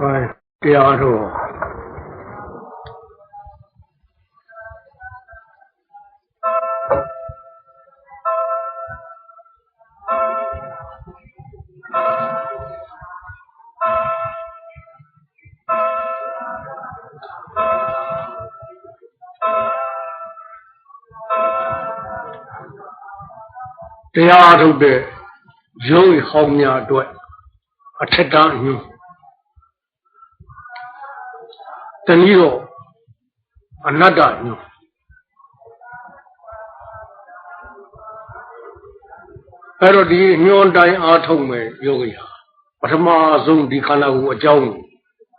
ဟုတ်တရားတော်တရားထုတ်တဲ့ရုပ်ဟောင်းများအတွက်အထက်တန်းအညွှန်း တနည်းတော့အနတ္တညွှန်းအဲ့တော့ဒီညွှန်းတိုင်းအားထုတ်မယ်ယောဂီဟာပထမဆုံးဒီခန္ဓာကိုယ်အကြောင်း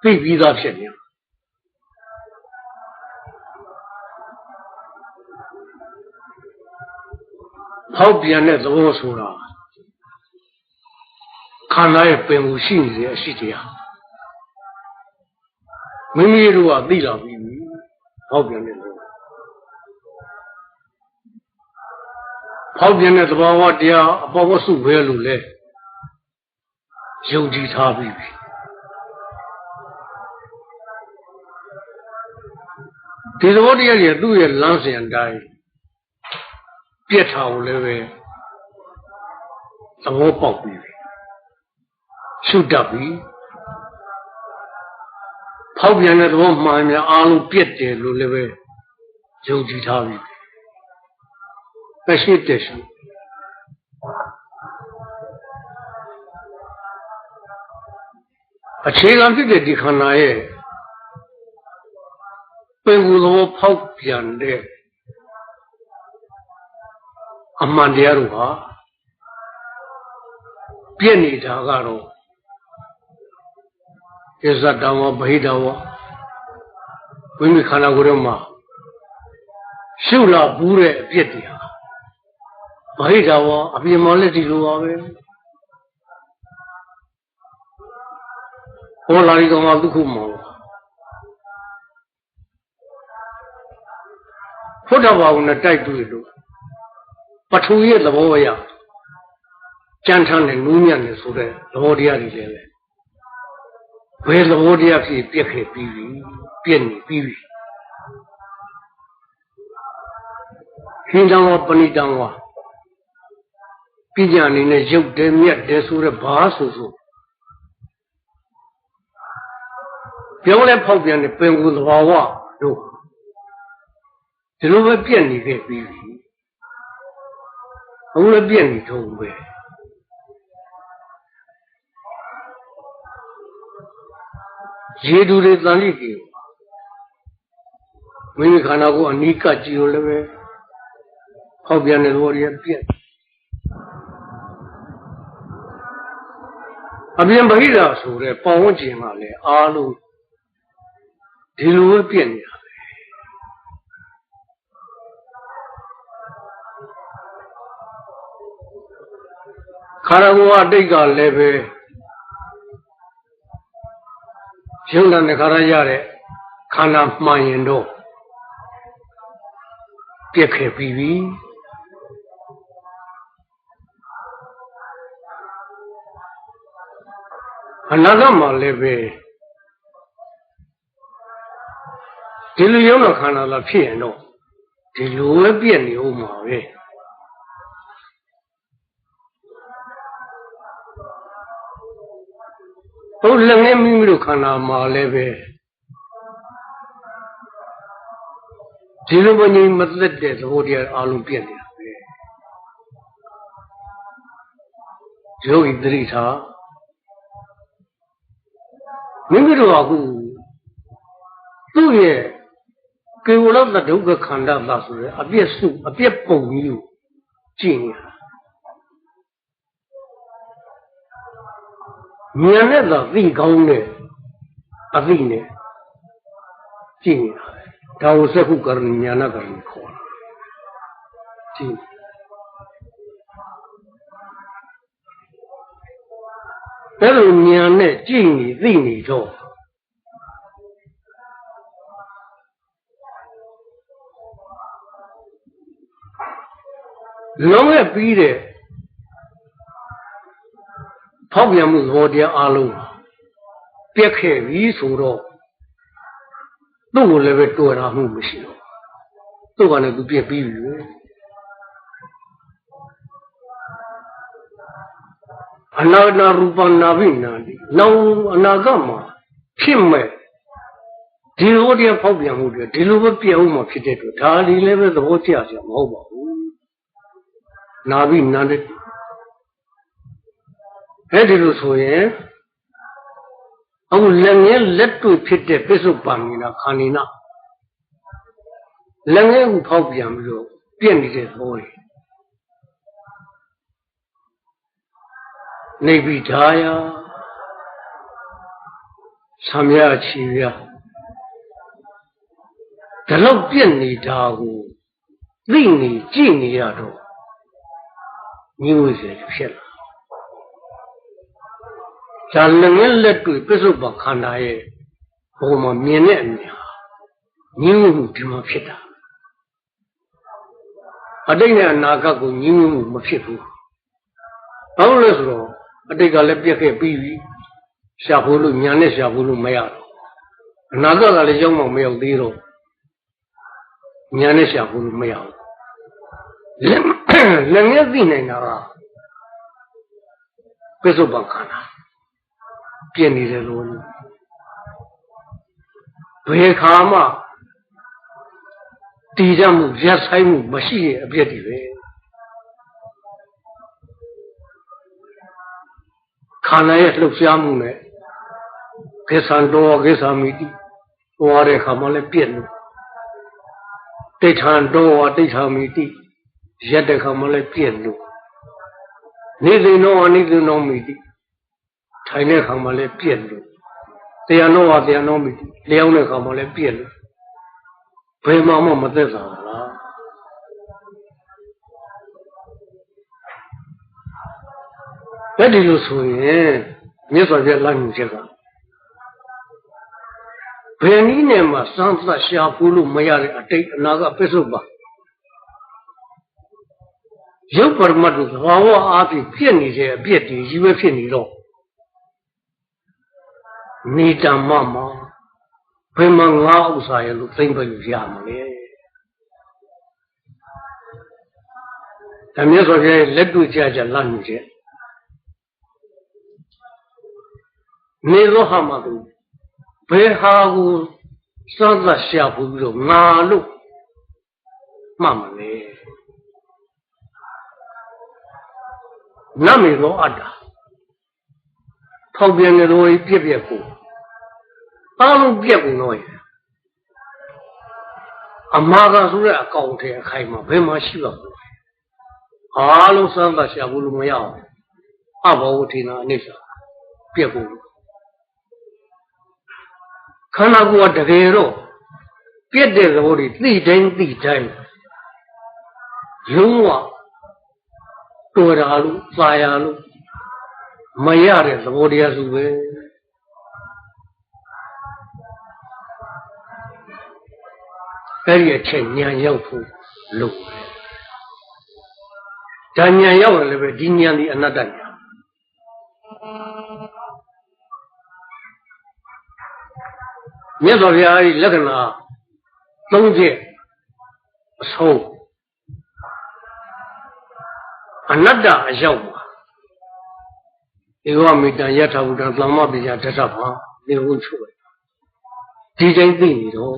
သိပြီးသားဖြစ်နေဟောက်ပြန်တဲ့သဘောဆိုတာခန္ဓာရဲ့ပင်ကိုရှိနေတဲ့အရှိတရား မိမိတို့ကသိလာပြီဟောက်ပြန်တဲ့သဘောဟောက်ပြန်တဲ့သဘောဝတရားအပေါ်ဝစုပဲလို့လဲယုံကြည်ထားပြီဒီသဘောတရားကြီးသူ့ရဲ့လမ်းစဉ်အတိုင်းပြက်ထားကိုလည်းပဲသဘောပေါက်ပြီရှုတတ်ပြီ ဖောက်ပြန်တဲ့သဘောမှန်များအားလုံးပြက်တယ်လို့လည်းပဲယုံကြည်ထားပြီအရှိတက်ရှုအခြေခံဖြစ်တဲ့ဒီခန္ဓာရဲ့ပင်ကိုယ်သဘောဖောက်ပြန်တဲ့အမှန်တရားတို့ဟာပြည့်နေတာကတော့ ဣဇတံဝဗဟိတဝဝိမိခန္ဓာကိုယ်ထဲမှာရှုလာဘူးတဲ့အပြစ်တရားဗဟိတဝအပြင်းမလက်ဒီလိုပါပဲဟောလာဒီကောင်ကဒုက္ခမောဖုဒ္ဓဘာဝနဲ့တိုက်တွေ့လို့ပထူရဲ့သဘောအရကြမ်းထမ်းတဲ့နူးညံ့တဲ့ဆိုတဲ့သဘောတရားတွေလည်း ဘယ်သဘောတရားဖြစ်ပြက်ခဲ့ပြီးပြီပြက်နေပြီးပြီဟင်းတောင်ဝပဏိတံဝပညာအနေနဲ့ရုပ်တယ်မြတ်တယ်ဆိုတဲ့ဘာဆိုဆိုပြောင်းလဲဖောက်ပြန်တဲ့ပင်ကိုယ်သဘာဝတို့ဒီလိုပဲပြက်နေခဲ့ပြီးပြီအခုလည်းပြက်နေထုံးပဲ ရေတူတွေတန်လိကေမိမိခန္ဓာကိုယ်အနိကကြည့်လို့လည်းပဲဟောက်ပြန်တဲ့သဘောတွေပြက်အပြင်ပရိဒါဆိုတဲ့ပေါဝန်းကျင်ကလည်းအားလုံးဒီလိုပဲပြက်နေတာပဲခန္ဓာကိုယ်အတိတ်ကလည်းပဲ ရုပ်နာနဲ့ခါရရတဲ့ခန္ဓာမှန်ရင်တော့ပြက်ခဲ့ပြီးပြီအနာဂတ်မှာလည်းပဲဒီလိုရုပ်နာခန္ဓာလာဖြစ်ရင်တော့ဒီလိုပဲပြက်နေဦးမှာပဲ တ်လည်းမိမိတို့ခန္ဓာမှာလည်းပဲဒီလိုမငြိမ်မသက်တဲ့သဘောတရားအလုံးပြည့်နေတာပဲယောဂီတိထာမိမိတို့ကအခုသူ့ရဲ့ကေဝလတဒုက္ခခန္ဓာသာဆိုရအပြည့်စုအပြည့်ပုံကြီးကိုကြည့်နေတာ ဉာဏ်နဲ့သာသိကောင်းတဲ့အသိနဲ့ကြည့်နေတာဒါဝစကုကရဏဉာဏကရဏခေါ်တာကြည့်အဲ့လိုဉာဏ်နဲ့ကြည့်နေသိနေတော့လုံးဝပြီးတဲ့ ဖောက်ပြန်မှုသဘောတရားအလုံးပြက်ခဲ့ပြီဆိုတော့သူ့ကိုလည်းပဲတော်တာမှုမရှိတော့သူ့ကလည်းသူပြက်ပြီးပြီပဲအနာနာရူပနာဘိနာတိနောက်အနာဂတ်မှာဖြစ်မဲ့ဒီလိုတရားဖောက်ပြန်မှုတွေဒီလိုပဲပြအောင်မှဖြစ်တဲ့အတွက်ဒါဒီလည်းပဲသဘောကျစရာမဟုတ်ပါဘူးနာဘိနာတိ အဲ့ဒီလိုဆိုရင်အခုလက်ငယ်လက်တွေ့ဖြစ်တဲ့ပစ္စုပန်မိနာခန္ဒီနာလက်ငယ်ကိုဖောက်ပြန်ပြီးတော့ပြည့်နေတဲ့သဘောတွေနေပြီဓာယဆံရချီရဒီလောက်ပြည့်နေတာကိုသိနေကြည့်နေရတော့ညီဝစေဖြစ်လာ ဇာလငယ်လက်တွေ့ပစ္စုပန်ခန္ဓာရဲ့ဘုံမှာမြင်တဲ့အမြင်ဟာညီဝမှုဒီမှာဖြစ်တာအတိတ်နဲ့အနာဂတ်ကိုညီဝမှုမဖြစ်ဘူးဘာလို့လဲဆိုတော့အတိတ်ကလည်းပြက်ခဲ့ပြီးပြီရှာဖို့လို့ညာနဲ့ရှာဖို့လို့မရတော့အနာဂတ်ကလည်းရောက်မှမရောက်သေးတော့ညာနဲ့ရှာဖို့လို့မရဘူးလက်လက်ငယ်သိနိုင်တာကပစ္စုပန်ခန္ဓာ ပြည့်နေတယ်လို့ဘယ်ခါမှတည်ကြမှုရက်ဆိုင်မှုမရှိတဲ့အပြည့်တွေပဲခန္ဓာရဲ့လှုပ်ရှားမှုနဲ့ကိစ္စံတော်ကိစ္စမိတိဟောတဲ့ခါမှလည်းပြည့်လို့တိဋ္ဌံတော်တိဋ္ဌာမိတိရက်တဲ့ခါမှလည်းပြည့်လို့နေစဉ်တော်အနိစ္စတော်မိတိ ထိုင်တဲ့ခါမှလည်းပြည့်လို့တရားတော်ဟာတရားတော်မိတိလျောင်းတဲ့ခါမှလည်းပြည့်လို့ဘယ်မှမမသက်သာဘူးလားအဲ့ဒီလိုဆိုရင်မြတ်စွာဘုရားလမ်းညွှန်ချက်ကဘယ်နည်းနဲ့မှစမ်းသပ်ရှာဖွေလို့မရတဲ့အတိတ်အနာကပစ္စုပန်ရုပ်ပရမတ်တို့သဘာဝအားဖြင့်ဖြစ်နေတဲ့အပြစ်တွေကြီးပဲဖြစ်နေတော့ နေတမမှာဘယ်မှာငါဥစ္စာရဲ့လို့သိမ့်ပဲရမလဲဒါမြတ်စွာဘုရားလက်တွေ့ကြကြလမ်းညွှန်ချက်နေသောဟာမှာသူဘယ်ဟာကိုစသတ်ရှာဖွေပြီးတော့ငါလို့မှတ်မလဲနမေသောအတ္တဖောက်ပြန်နေသောပြက်ပြက်ကို အားလုံးပြက်ကုန်တော့ရဲ့အမာကဆိုတဲ့အကောင်ထဲအခိုင်မှာဘယ်မှာရှိပါ့မလဲအားလုံးစမ်းသပ်ရှာဖို့လို့မရအောင်အဘောဝတိနာအနိစ္စပြက်ကုန်ခန္ဓာကိုယ်ကတကယ်တော့ပြက်တဲ့သဘောတွေသိတိုင်းသိတိုင်းလုံးဝတော်တာလို့သာယာလို့မရတဲ့သဘောတရားစုပဲ အဲ့ဒီအချက်ဉာဏ်ရောက်ဖို့လို့ဒါဉာဏ်ရောက်ရင်လည်းပဲဒီဉာဏ်ဒီအနတ္တဉာဏ်မြတ်စွာဘုရား၏လက္ခဏာ၃ချက်အဆုံးအနတ္တအရောက်ပါဧဝမေတ္တယထာဘုဒ္ဓသမ္မပိယတထဘာနေဟုတ်ချုပ်ဒီတိုင်းသိနေတော့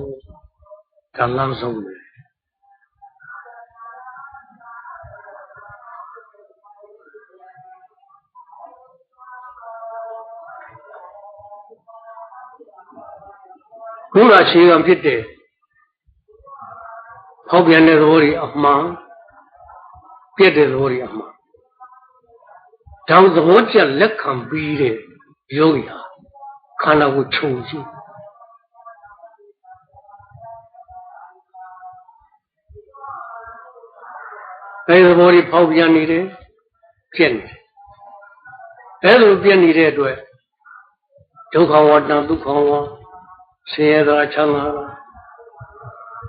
ကလမ်းဆုံးတယ်ခုနအခြေခံဖြစ်တဲ့ဖောက်ပြန်တဲ့သဘောတွေအမှန်ပြည့်တဲ့သဘောတွေအမှန်ဒါသဘောကျလက်ခံပြီးတဲ့ယောဂီဟာခန္ဓာကိုခြုံကြည့် အဲဒီသဘောတွေဖောက်ပြန်နေတယ်ဖြစ်နေတယ်အဲလိုပြည့်နေတဲ့အတွက်ဒုက္ခဝတ္တဒုက္ခဝါဆင်းရဲတာချမ်းသာတာ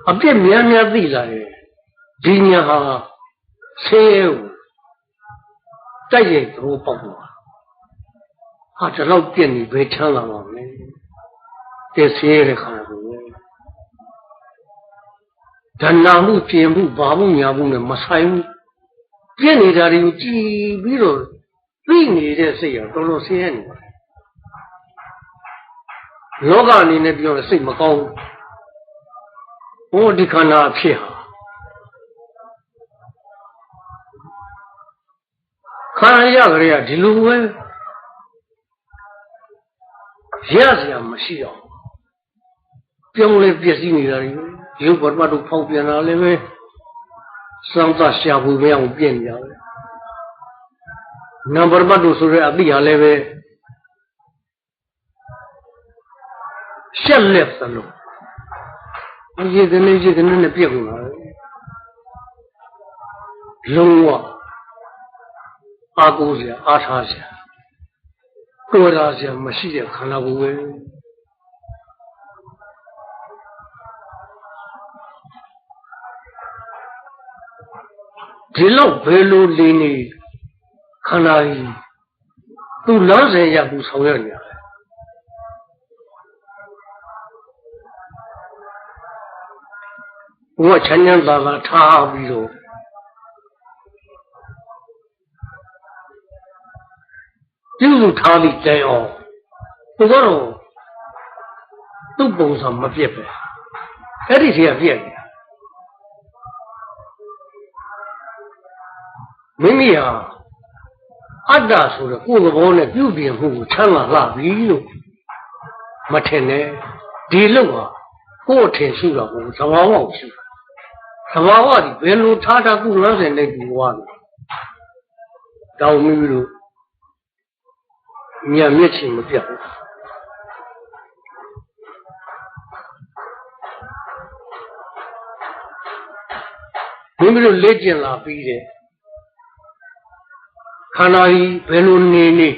အပြစ်များများသိလာရင်ဒီညာဟာဆင်းရဲကိုတိုက်ရိုက်သဘောပေါက်သွားဟာဒီလောက်ပြည့်နေဘယ်ချမ်းသာမှာမလဲတည်ဆင်းရဲတဲ့ခန္ဓာကို ယ်ပဲဓဏမှုပြင်မှုဘာမှုညာမှုနဲ့မဆိုင်ဘူးပြည့်နေတာတွေကိုကြည်ပြီးတော့သိနေတဲ့စိတ်ရောတော်တော်ဆင်းရဲနေပါတယ်လောကအနေနဲ့ပြောရင်စိတ်မကောင်းဘူးဟိုဒီခန္ဓာအဖြစ်ဟာခန္ဓာရကြရဒီလိုပဲရစရာမရှိတော့ပြုံးလဲပြည့်စည်နေတာတွေ ရုပ်ပရမတ်တို့ဖောက်ပြန်တာလည်းပဲစမ်းသရှာဖို့မရအောင်ပြင်ကြတယ်နံပါတ်မတ်တို့ဆိုတဲ့အတိဟာလည်းပဲရှက်လက်သလိုအရေးကနေရေးကနေနဲ့ပြက်ကုန်တာလုံးဝအာကိုးစရာအားထားစရာတော်ရာစရာမရှိတဲ့ခန္ဓာကိုယ်ပဲ ဒီလောက်ဘယ်လိုလင်းနေခန္ဓာကြီးသူလမ်းစဉ်ရသူဆောင်ရွက်နေတယ်ဘုရားချမ်းချမ်းသာသာထားပြီးတော့ပြုစုထားသည့်တိုင်အောင်သူကတော့သူ့ပုံစံမပြတ်ပဲအဲ့ဒီစီကပြတ်နေ မိမိဟာအတ္တဆိုတဲ့ကိုယ်သဘောနဲ့ပြုပြင်မှုကိုချမ်းသာလာပြီလို့မထင်နဲ့ဒီလို့ဟာကိုယ်ထင်ရှိတော့ဘူးသဘာဝကိုရှိတာသဘာဝဒီဘယ်လိုထားတာကုလန်းစင်နဲ့ဒီဘဝကိုတောင်းမိလို့ညံမျက်ချင်မပြတ်ဘူးမိမိတို့လက်ကျင်လာပြီးတယ် ခန္ဓာကြီးဘယ်လိုနေနေ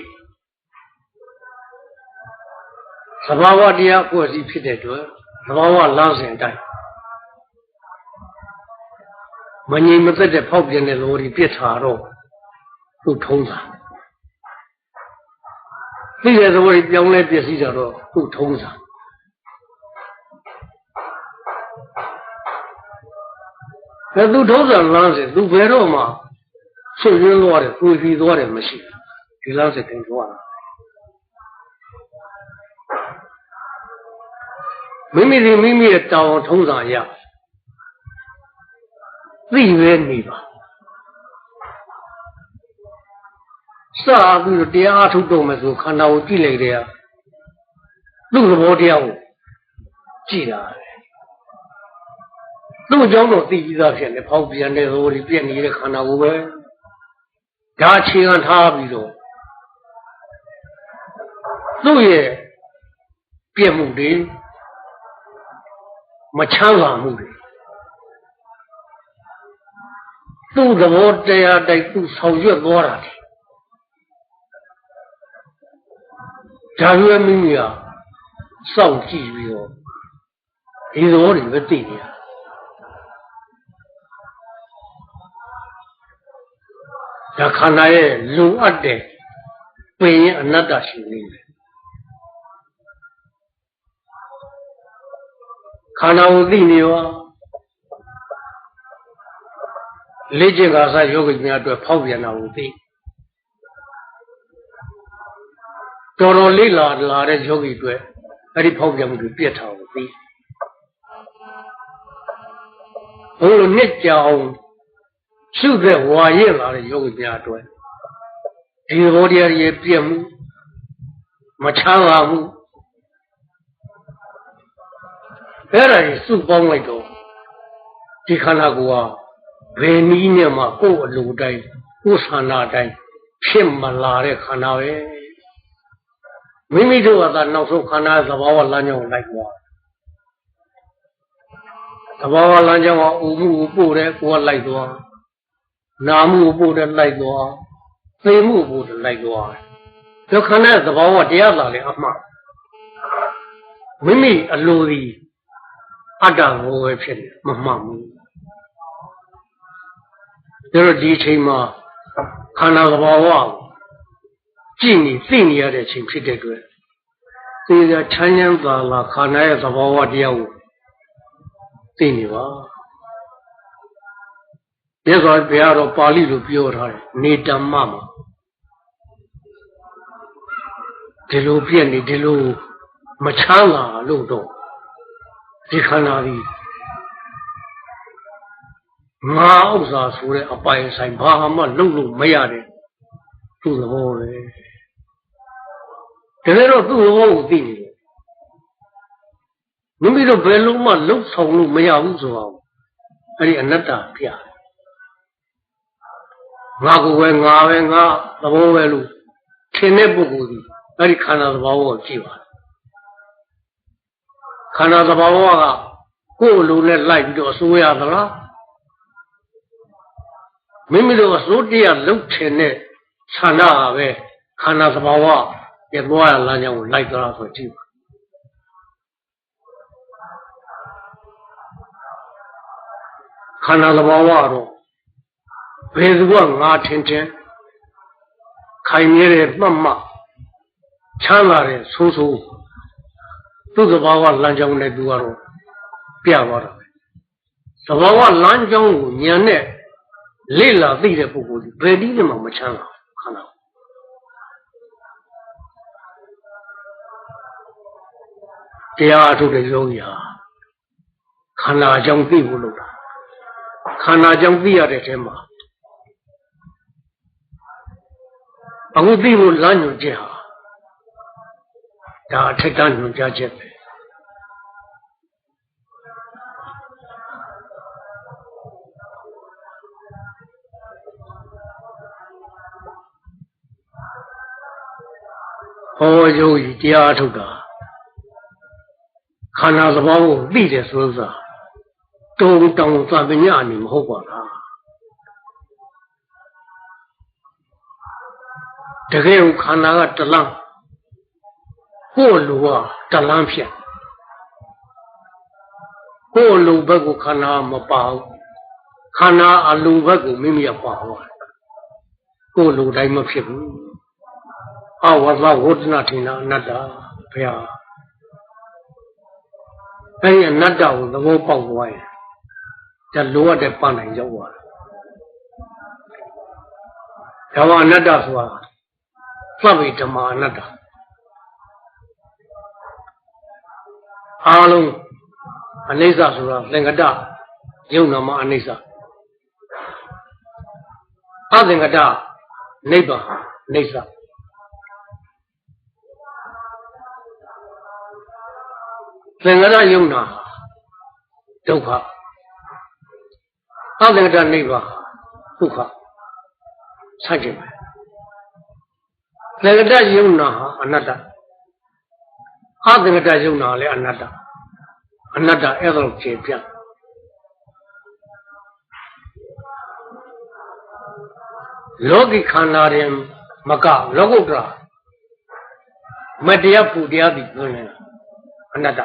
သဘာဝတရားကိုယ်စီဖြစ်တဲ့အတွက်သဘာဝလမ်းစဉ်အတိုင်းမငြိမ်မသက်တဲ့ဖောက်ပြန်တဲ့လောဒီပြစ်ထားတော့သူ့ထုံးတာသိတဲ့သဘောကြီးပြောင်းလဲပြည့်စည်တော့သူ့ထုံးတာဒါသူထုံးတာလမ်းစဉ်သူဘယ်တော့မှ ဆွရင်းသွားတယ်၊ပူဖီသွားတယ်မရှိဘူးဒီလောက်စတင်သွားတာမိမိဒီမိမိရဲ့တောင်းထုံးစာရသိပဲနေပါစပြီးတော့တရားထုတ်တော့မယ်ဆိုခန္ဓာကိုကြည့်လိုက်တယ်သူ့သဘောတရားကိုကြည့်တာသူ့အကြောင်းတော့သိပြီးသားဖြစ်နေဖောက်ပြန်တဲ့သဘောတွေပြည့်နေတဲ့ခန္ဓာကိုပဲ ဒါအခြေခံထားပြီးတော့သူ့ရဲ့ပြည့်မှုတွေမချမ်းသာမှုတွေသူ့သဘောတရားတိုက်သူ့ဆောင်ရွက်သွားတာတယ်ဒါရွယ်မိမိဟာစောင့်ကြည့်ပြီးတော့ဒီသဘောတွေပဲသိနေတာ ဒါခန္ဓာရဲ့လုံအပ်တဲ့ပင်ရင်အနတ္တရှိနေတယ်ခန္ဓာကိုသိနေရောလေ့ကျင့်ကာသယောဂိများအတွက်ဖောက်ပြန်တာကိုသိတော်တော်လေးလာလာတဲ့ယောဂီအတွက်အဲ့ဒီဖောက်ပြန်မှုတွေပြည့်ထားကိုသိဘုလိုနှစ်ကြောင် ရှုတဲ့ဝါရင်လာတဲ့ယောဂီများအတွက်ဒီသဘောတရားရဲ့ပြည့်မှုမချမ်းသာမှုအဲ့ဒါကြီးစုပေါင်းလိုက်တော့ဒီခန္ဓာကိုယ်ဟာဘယ်နည်းနဲ့မှကိုယ်အလိုတိုင်းကိုယ်ဆန္ဒတိုင်းဖြစ်မလာတဲ့ခန္ဓာပဲမိမိတို့ကသာနောက်ဆုံးခန္ဓာသဘာဝလမ်းကြောင်းကိုလိုက်သွားသဘာဝလမ်းကြောင်းကဥမှုကိုပို့တယ်ကိုယ်ကလိုက်သွား နာမှုကိုပို့တယ်လိုက်သွားသိမှုကိုပို့တယ်လိုက်သွားဒုက္ခနဲ့သဘာဝတရားသာလေအမှမိမိအလိုဒီအတ္တကိုပဲဖြစ်နေမမှန်ဘူးဒါတော့ဒီအချိန်မှာခန္ဓာသဘာဝကိုကြည့်နေသိနေရတဲ့အချိန်ဖြစ်တဲ့အတွက်သေချာချမ်းချမ်းသာသာခန္ဓာရဲ့သဘောဝတရားကိုသိနေပါ မြတ်စွာဘုရားတော်ပါဠိလိုပြောထားတယ်နေတ္တမမှာဒီလိုပြည့်နေဒီလိုမချမ်းသာလို့တော့ဒီခန္ဓာကြီးငါဥစ္စာဆိုတဲ့အပိုင်ဆိုင်ဘာမှလုပ်လို့မရတဲ့သူ့သဘောပဲတကယ်တော့သူ့သဘောကိုသိနေတယ်မိမိတို့ဘယ်လုံးမှလှုပ်ဆောင်လို့မရဘူးဆိုအောင်အဲ့ဒီအနတ္တပြ ငါကိုပဲငါပဲငါသဘောပဲလို့ထင်တဲ့ပုဂ္ဂိုလ်ဒီအဲ့ဒီခန္ဓာသဘောကိုကြည့်ပါခန္ဓာသဘောကကိုယ်လိုနဲ့လိုက်ပြီးတော့အစိုးရသလားမိမိတို့အစိုးတရားလှုပ်ထင်တဲ့ဆန္ဒဟာပဲခန္ဓာသဘောကပြသွားရလမ်းကြောင်းကိုလိုက်သွားဆိုကြည့်ပါခန္ဓာသဘောကတော့ ဘယ်သူကငါထင်ထင်ခိုင်မြဲတဲ့မှတ်မှချမ်းသာတဲ့ဆိုးဆိုးသူ့သဘောကလမ်းကြောင်းနဲ့သူကတော့ပြသွားတာပဲသဘောကလမ်းကြောင်းကိုညံနဲ့လေ့လာသိတဲ့ပုဂ္ဂိုလ်ဒီဘယ်နည်းမှမချမ်းသာခန္ဓာတရားအထုတ်တဲ့ယောဂီဟာခန္ဓာအကြောင်းသိဖို့လုပ်တာခန္ဓာအကြောင်းသိရတဲ့အထဲမှာ အခုသိဖို့လမ်းညွှန်ချက်ဟာဒါအထက်ကညွှန်ကြားချက်ပဲဟောယောဂီတရားထုတ်တာခန္ဓာသဘောကိုသိတယ်ဆိုသောတုံတောင်သဗ္ဗညအနေမဟုတ်ပါလား တကယ်ကိုခန္ဓာကတလန်းကိုယ်လူကတလန်းဖြစ်ကိုယ်လူဘက်ကိုခန္ဓာမပါဘူးခန္ဓာအလူဘက်ကိုမိမိကပါသွားကိုယ်လူတိုင်းမဖြစ်ဘူးအဝဇဝဒနာထိနာအနတ္တဘုရားအဲ့ဒီအနတ္တကိုသဘောပေါက်သွားရင်ဒါလိုအပ်တဲ့ပန်းနိုင်ရောက်သွားတယ်ဒါကအနတ္တဆိုတာ သဗ္ဗေဓမ္မာအနတ္တအားလုံးအနိစ္စဆိုတာသင်္ကတယုံနာမအနိစ္စအသင်္ကတနိဗ္ဗာန်အနိစ္စသင်္ကတယုံနာဒုက္ခအသင်္ကတနိဗ္ဗာန်ဒုက္ခဆက်ကြည့်မယ် သင်္ကတယုံနာဟာအနတ္တအသင်္ကတယုံနာလည်းအနတ္တအနတ္တအဲ့ဒါကိုခြေပြလောကီခန္ဓာရင်မကလောကုတ္တရာမတရားပူတရားပြီးပြောနေတာအနတ္တ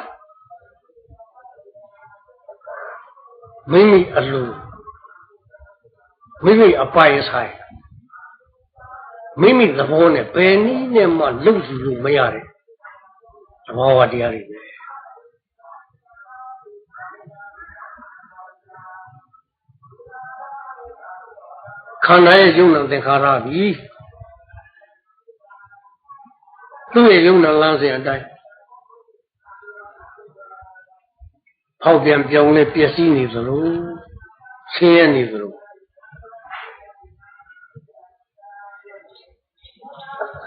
မိမိအလိုမိမိအပိုင်ဆိုင် မိမိသဘောနဲ့ဘယ်နည်းနဲ့မှလုံယူလို့မရတဲ့သဘောဝတရားတွေပဲခန္ဓာရဲ့ယုံနာသင်္ခါရပြီသူ့ရဲ့ယုံနာလမ်းစဉ်အတိုင်းဖောက်ပြန်ပြောင်းလဲပျက်စီးနေသလိုဆင်းရဲနေသလို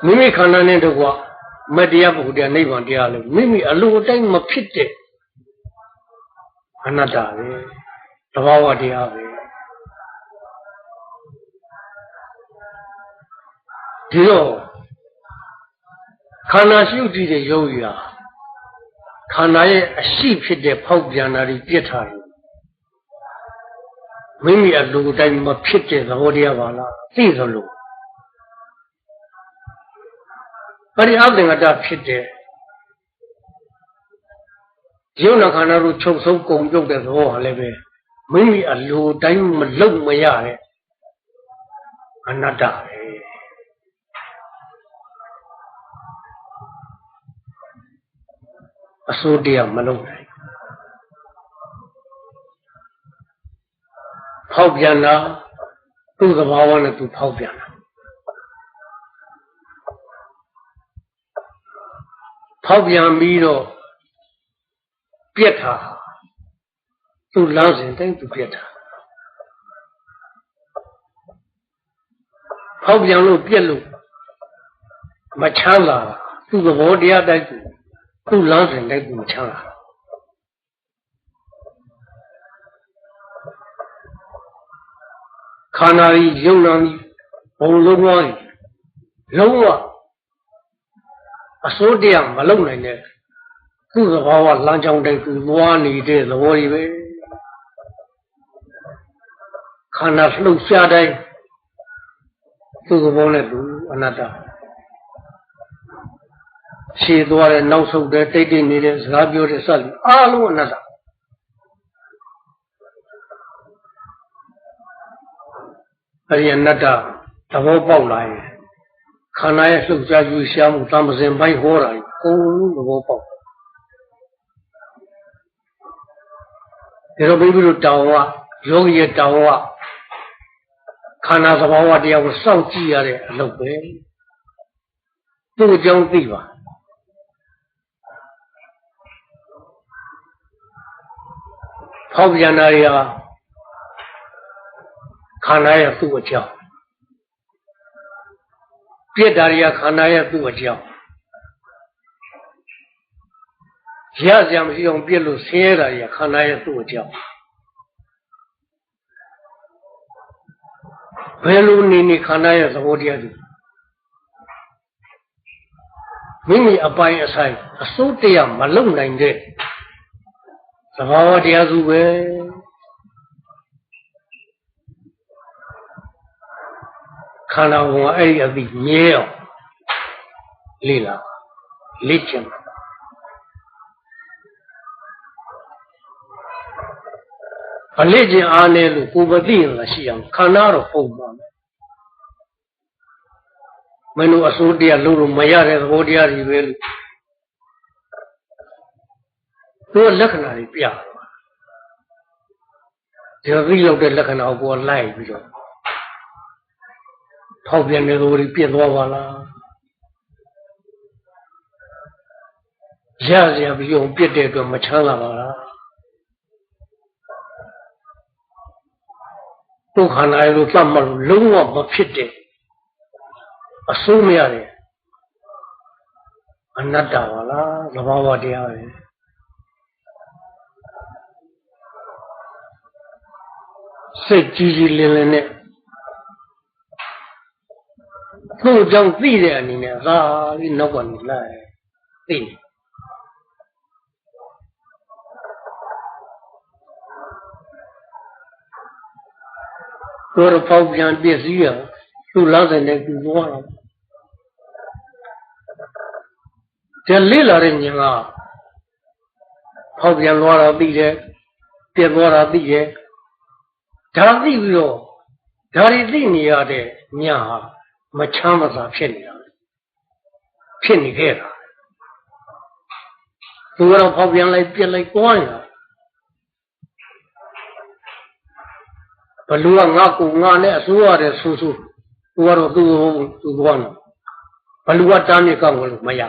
မိမိခန္ဓာနဲ့တကွမတရားပုဂ္ဂိုလ်နိဗ္ဗာန်တရားလို့မိမိအလိုအတိုင်းမဖြစ်တဲ့အနတ္တပဲသဘာဝတရားပဲဒီတော့ခန္ဓာရှိုပ်တည်တဲ့ယောဂီဟာခန္ဓာရဲ့အရှိဖြစ်တဲ့ဖောက်ပြန်တာတွေပြစ်ထားတယ်မိမိအလိုတိုင်းမဖြစ်တဲ့သဘောတရားပါလားသိသလို ပရိအသင်္ကတဖြစ်တဲ့ယုံနာခန္ဓာတို့ချုပ်ဆုံးကုန်ပြုတ်တဲ့သဘောဟာလည်းပဲမိမိအလိုတိုင်းမလုံမရတဲ့အနတ္တပဲအစိုးတရားမလုပ်နိုင်ဖောက်ပြန်တာသူ့သဘာဝနဲ့သူဖောက်ပြန်တာ ဖောက်ပြန်ပြီးတော့ပြက်တာသူ့လမ်းစဉ်တိုင်းသူပြက်တာဖောက်ပြန်လို့ပြက်လို့မချမ်းသာသူ့သဘောတရားတိုင်းသူသူ့လမ်းစဉ်တိုင်းသူမချမ်းသာခန္ဓာကြီးယုံနာကြီးဘုံလုံးဝကြီးလုံးဝ အစိုးတရားမလုံနိုင်တဲ့သူ့သဘာဝလမ်းကြောင်းတိုင်းသူသွားနေတဲ့သဘောကြီးပဲခန္ဓာလှုပ်ရှားတိုင်းသူ့သဘောနဲ့သူအနတ္တရှည်သွားတယ်နောက်ဆုတ်တယ်တိတ်တိတ်နေတဲ့စကားပြောတဲ့စသည်အားလုံးအနတ္တအရိယနတ္တသဘောပေါက်လာရင် ခန္ဓာရဲ့လှုပ်ရှားယူရှားမှုတမ္ပဇင်ပိုင်းဟောတာအကုန်လုံးသဘောပေါက်ဒါတော့ဘိဗုဒ္ဓတောင်ဝယောဂီရဲ့တောင်ဝခန္ဓာသဘာဝတရားကိုစောင့်ကြည့်ရတဲ့အလုပ်ပဲသူ့အကြောင်းသိပါဖောက်ပြန်တာတွေဟာခန္ဓာရဲ့သူ့အကြောင်း ပြက်တာတွေကခန္ဓာရဲ့သူ့အကြောင်းရစရာမရှိအောင်ပြက်လို့ဆင်းရဲတာတွေကခန္ဓာရဲ့သူ့အကြောင်းဘယ်လိုနေနေခန္ဓာရဲ့သဘောတရားတွေမိမိအပိုင်အဆိုင်အစိုးတရားမလုံနိုင်တဲ့သဘာဝတရားစုပဲ ခန္ဓာကိုယ်ကအဲ့ဒီအသိမြဲအောင်လေ့လာလေ့ကျင့်အလေ့ကျင့်အားနေလို့ကိုယ်မသိရင်လည်းရှိအောင်ခန္ဓာတော့ပုံပါမယ်မင်းတို့အစိုးတရားလို့လို့မရတဲ့သဘောတရားတွေပဲလို့သူလက္ခဏာတွေပြတယ်ဒီလိုသိရောက်တဲ့လက္ခဏာကိုကိုယ်လိုက်ပြီးတော့ ထောက်ပြန်တဲ့သဘောတွေပြည့်သွားပါလားရစရာပြုံပြစ်တဲ့အတွက်မချမ်းသာပါလားဒုက္ခနာရလို့သတ်မှတ်လို့လုံးဝမဖြစ်တဲ့အစိုးမရတယ်အနတ္တပါလားသဘာဝတရားပဲစိတ်ကြီးကြီးလင်းလင်းနဲ့ သူ့အကြောင်းသိတဲ့အနေနဲ့သာပြီးနောက်ကနေလိုက်သိတယ်တို့ဖောက်ပြန်ပြည့်စည်ရသူ့လောက်တဲ့နဲ့သူသွားတာတဲ့လေးလာတဲ့ညင်ကဖောက်ပြန်သွားတာသိတယ်ပြည့်သွားတာသိတယ်ဒါသိပြီးတော့ဒါတွေသိနေရတဲ့ညဟာ မချမ်းမသာဖြစ်နေတာဖြစ်နေခဲ့တာသူကတော့ဖောက်ပြန်လိုက်ပြက်လိုက်ကွာနေတာဘလူကငါကူငါနဲ့အစိုးရတယ်ဆူဆူသူကတော့သူ့သူ့သွားနေဘလူကတားမြစ်ကောက်လို့မရ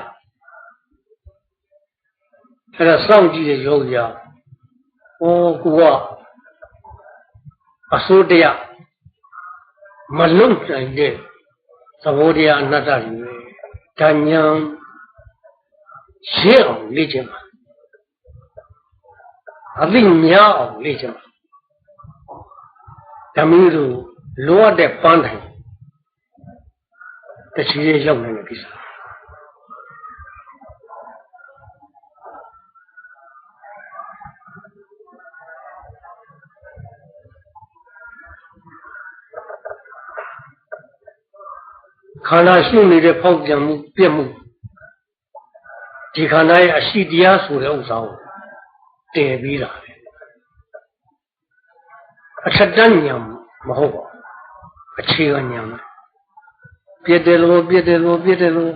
အဲ့ဒါစောင့်ကြည့်တဲ့ယောဂီကဟောကူကအစိုးတရားမလုံနိုင်တဲ့ သဘောတရားအနတ္တကြီးပဲဒါညာရှင်းအောင်လေ့ကျင့်ပါအသိများအောင်လေ့ကျင့်ပါဓမ္မီတို့လိုအပ်တဲ့ပန်းတိုင်တချီရရောက်နိုင်တဲ့ကိစ္စ ခန္ဓာရှုနေတဲ့ဖောက်ပြန်မှုပြက်မှုဒီခန္ဓာရဲ့အရှိတရားဆိုတဲ့ဥစ္စာကိုတည်ပြီးလာတယ်အထက်တန်းဉာဏ်မဟုတ်ပါဘူးအခြေခံဉာဏ်ပြည့်တယ်လို့ပြည့်တယ်လို့ပြည့်တယ်လို့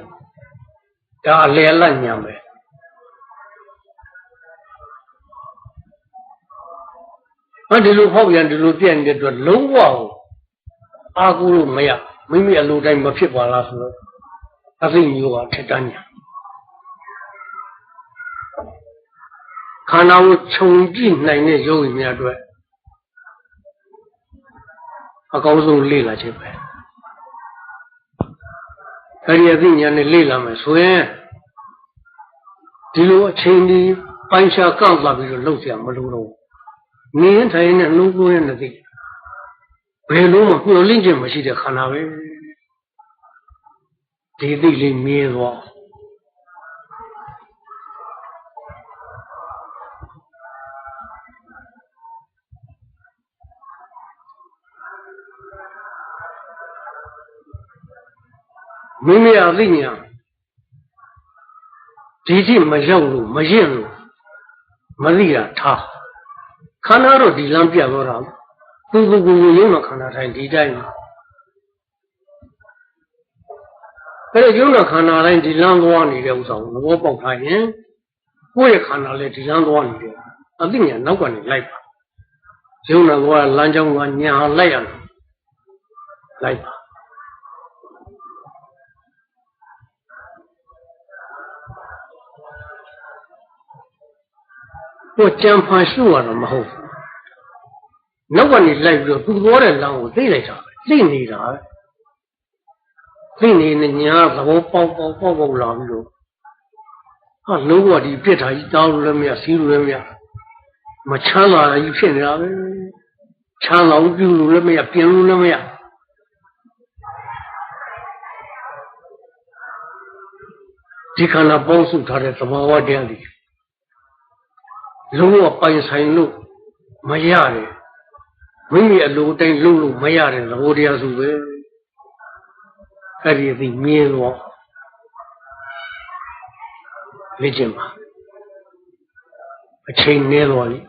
ဒါအလယ်လတ်ဉာဏ်ပဲဟောဒီလိုဖောက်ပြန်ဒီလိုပြည့်နေတဲ့အတွက်လုံးဝအာကူလို့မရဘူး မိမိအလိုတိုင်းမဖြစ်ပါလားဆိုတော့အသိမျိုးကထက်တန်းညာခန္ဓာကိုခြုံကြည့်နိုင်တဲ့ယောဂီများအတွက်အကောင်းဆုံးလေ့လာခြင်းပဲအဲဒီအသိဉာဏ်နဲ့လေ့လာမယ်ဆိုရင်ဒီလိုအချိန်ကြီးပိုင်းခြားကောက်သွားပြီးတော့လှုပ်ရမလို့တော့နင်းထိုင်နဲ့နှုတ်ကိုရနေသိတယ် ဘယ်လိုမှမျှော်လင့်ခြင်းမရှိတဲ့ခန္ဓာပဲဒီသိလေးမြဲသွားမိမိအသိဉာဏ်ဒီကြည့်မရောက်လို့မရင်လို့မသိတာထားခန္ဓာတော့ဒီလမ်းပြတော့တာ သူသူကိုယ်ကိုရုံးတော့ခန္ဓာတိုင်းဒီတိုင်းအဲ့ဒီရုံးတော့ခန္ဓာတိုင်းဒီလမ်းသွားနေတဲ့ဥစ္စာကိုသဘောပေါက်ထားရင်ကိုယ့်ရဲ့ခန္ဓာလည်းဒီလမ်းသွားနေတယ်အသိဉာဏ်နောက်ကနေလိုက်ပါရုံးတော့ကလမ်းကြောင်းကညာလိုက်ရမယ်လိုက်ပါကိုကြံဖန်ရှုရတော့မဟုတ်ဘူး နောက်ကနေလိုက်ပြီးတော့သူသွားတဲ့လမ်းကိုသိလိုက်တာပဲသိနေတာပဲသိနေနေညာသဘောပေါက်ပေါက်ပေါက်ပေါက်လာပြီးတော့ဟာလုံးဝဒီပြစ်ထားကြီးတောင်းလို့လည်းမရစီးလို့လည်းမရမချမ်းသာကြီးဖြစ်နေတာပဲချမ်းသာပြုလို့လည်းမရပြင်လို့လည်းမရဒီခန္ဓာပေါင်းစုထားတဲ့သဘာဝတရားတွေလုံးဝပိုင်ဆိုင်လို့မရတယ် မိမိအလိုတိုင်းလုပ်လို့မရတဲ့သဘောတရားစုပဲအဲ့ဒီအသိမြင်တော့လေ့ကျင့်ပါအချိန်နည်းတော့လေ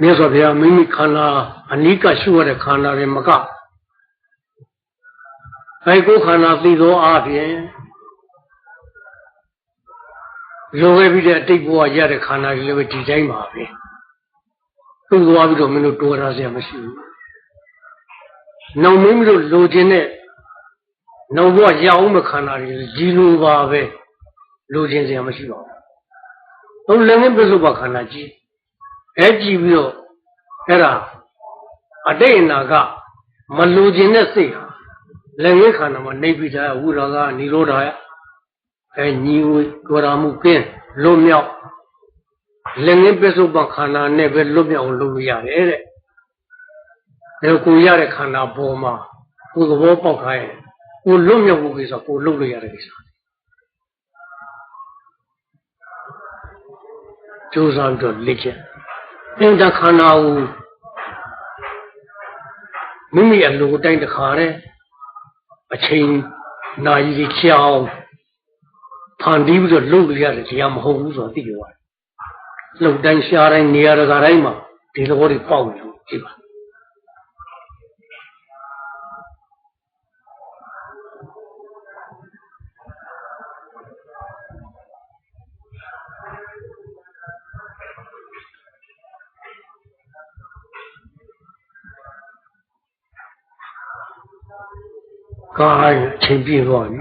မြတ်စွာဘုရားမိမိခန္ဓာအနိကရှုရတဲ့ခန္ဓာတွေမကအဲကိုယ်ခန္ဓာသိသောအားဖြင့်လိုခဲ့ပြီးတဲ့အတိတ်ဘဝရတဲ့ခန္ဓာတွေလည်းပဲဒီတိုင်းပါပဲသူ့သွားပြီးတော့မင်းတို့တော်ရစရာမရှိဘူး။နောက်မင်းတို့လိုချင်တဲ့နောက်ဘဝရအောင်မခန္ဓာတွေဒီလိုပါပဲလိုချင်စရာမရှိပါဘူး။ဟုတ်လည်းငင်းပြစ္ဆုတ်ပါခန္ဓာကြီး အဲကြည့်ပြီးတော့အဲ့ဒါအတိတ်အနာကမလိုချင်တဲ့စိတ်ဟာလည်းငင်းခန္ဓာမှာနေပြီးသားဝိရာကនិရောဓာယအဲညီဝေဒရမှုကင်းလွတ်မြောက်လည်းငင်းပြစ္ဆုတ်ပါခန္ဓာနဲ့ပဲလွတ်မြောက်အောင်လုပ်လို့ရတယ်တဲ့ဒါကိုရတဲ့ခန္ဓာပေါ်မှာကိုယ်သဘောပေါက်ခိုင်းကိုလွတ်မြောက်ဖို့ကိစ္စကိုလုပ်လို့ရတဲ့ကိစ္စကြိုးစားပြီးတော့လေ့ကျင့် အင်းတခန္ဓာကိုမိမိအလိုတိုင်းတခါတဲ့အချိန်နာရီကြီးချအောင်ဖန်တီးပြီးတော့လုပ်လို့ရတယ်တရားမဟုတ်ဘူးဆိုတော့သိကြပါလှုပ်တိုင်းရှားတိုင်းနေရာတကာတိုင်းမှာဒီသဘောတွေပေါက်နေလို့ကြည့်ပါ ကားအချိန်ပြည့်သွားပြီ